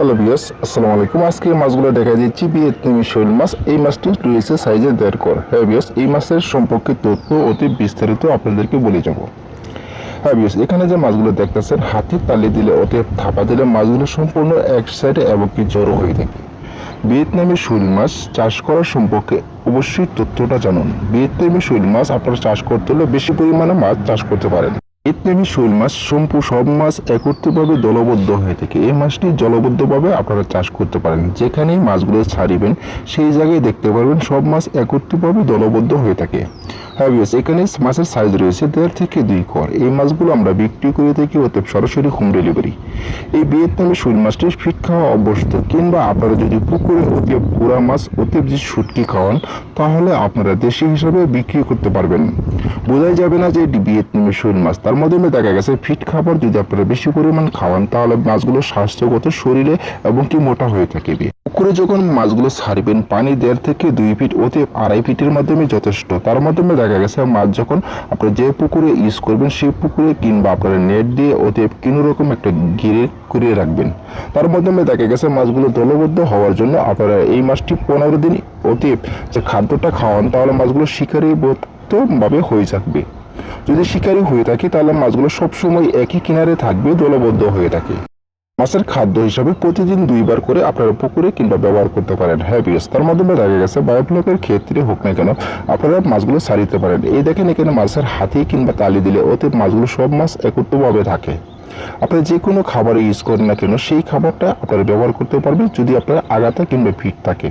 Hello বিয়াস আসসালামু আলাইকুম আজকে মাছগুলো দেখা দিচ্ছি ভিয়েতনামি শৈল মাছ। এই মাছটি রয়েছে সাইজে দেড় কর হ্যাঁ বিয়াস এই মাছের সম্পর্কে তথ্য অতি বিস্তারিত আপনাদেরকে বলে যাব। হ্যাঁ বিয়াস এখানে যে মাছগুলো দেখতেছেন হাতের তালি দিলে ওতে থাপা দিলে মাছগুলো সম্পূর্ণ এক সাইডে এবং কি জড়ো হয়ে থাকে। ভিয়েতনামি শৈল মাছ চাষ করার সম্পর্কে অবশ্যই তথ্যটা জানুন। ভিয়েতনামি শৈল মাছ আপনারা চাষ করতে হলে বেশি পরিমাণে মাছ চাষ করতে পারেন। ভিয়েতনামি শৈল মাছ সম্পূ সব মাছ একত্রিতভাবে দলবদ্ধ হয়ে থাকে। এই মাছটি জলবদ্ধভাবে আপনারা চাষ করতে পারেন। যেখানেই মাছগুলো ছাড়িবেন, সেই জায়গায় দেখতে পারবেন সব মাছ একত্রিতভাবে দলবদ্ধ হয়ে থাকে। হ্যাঁ বিয়াস এখানে মাছের সাইজ রয়েছে দেড় থেকে দুই কর এই মাছগুলো আমরা বিক্রি করে থাকি অতএব সরাসরি হোম ডেলিভারি এই ভিয়েতনামি শৈল মাছটি ফিট খাওয়া অভ্যস্ত কিংবা আপনারা যদি পুকুরে অতএব পুরা মাছ, অতএব যে শুটকি খাওয়ান, তাহলে আপনারা দেশি হিসাবে বিক্রি করতে পারবেন। বোঝাই যাবে না যে এটি ভিয়েতনামি শৈল মাছ। তার মাধ্যমে দেখা গেছে, ফিট খাবার যদি আপনারা বেশি পরিমাণ খাওয়ান, তাহলে মাছগুলো স্বাস্থ্যগত শরীরে এবং কি মোটা হয়ে থাকে। পুকুরে যখন মাছগুলো ছাড়বেন, পানি দেড় থেকে দুই ফিট অতি আড়াই ফিটের মাধ্যমে যথেষ্ট। তার মাধ্যমে দেখা গেছে, মাছ যখন আপনারা যে পুকুরে ইউজ করবেন, সেই পুকুরে কিংবা আপনারা নেট দিয়ে অতি কোনো রকম একটা গিরে করে রাখবেন। তার মাধ্যমে দেখা গেছে, মাছগুলো দলবদ্ধ হওয়ার জন্য আপনারা এই মাছটি পনেরো দিন অতি যে খাদ্যটা খাওয়ান, তাহলে মাছগুলো শিকারি ভাবে হয়ে থাকবে। যদি শিকারি হয়ে থাকে, তাহলে মাছগুলো সবসময় একই কিনারে থাকবে, দলবদ্ধ হয়ে থাকে। মাছের খাদ্য হিসাবে প্রতিদিন দুইবার করে আপনারা পুকুরে কিংবা ব্যবহার করতে পারেন। হ্যাঁ বিয়াস তার মাধ্যমে দেখা গেছে বায়োব্লকের ক্ষেত্রে হোক না কেন, আপনারা মাছগুলো সারিতে পারেন। এই দেখেন এখানে মাছের হাতি কিংবা তালি দিলে ওতে মাছগুলো সব মাছ একত্রভাবে থাকে। আপনারা যে কোনো খাবার ইউজ করেন না কেন, সেই খাবারটা আপনারা ব্যবহার করতে পারবেন যদি আপনার আগাতা কিংবা ফিট থাকে।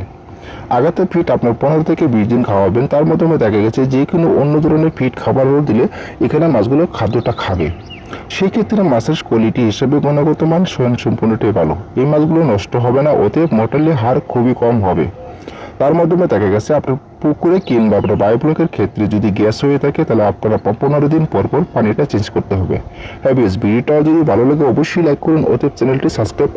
আগাতে ফিট আপনার পনেরো থেকে বিশ দিন খাওয়াবেন। তার মাধ্যমে দেখা গেছে যে কোনো অন্য ধরনের ফিট খাবারও দিলে এখানে মাছগুলো খাদ্যটা খাবে। সেই ক্ষেত্রে মাছের কোয়ালিটি হিসেবে গুণগত মান স্বয়ং সম্পূর্ণটাই ভালো। এই মাছগুলো নষ্ট হবে না ওতে মোটালি হার খুবই কম হবে। তার মাধ্যমে দেখা গেছে আপনার পুকুরে কিংবা আপনার বায়োব্লকের ক্ষেত্রে যদি গ্যাস হয়ে থাকে, তাহলে আপনারা পনেরো দিন পর পর পানিটা চেঞ্জ করতে হবে। হ্যাঁ বেশ ভিডিওটা যদি ভালো লাগে, অবশ্যই লাইক করুন। ওতে চ্যানেলটি সাবস্ক্রাইব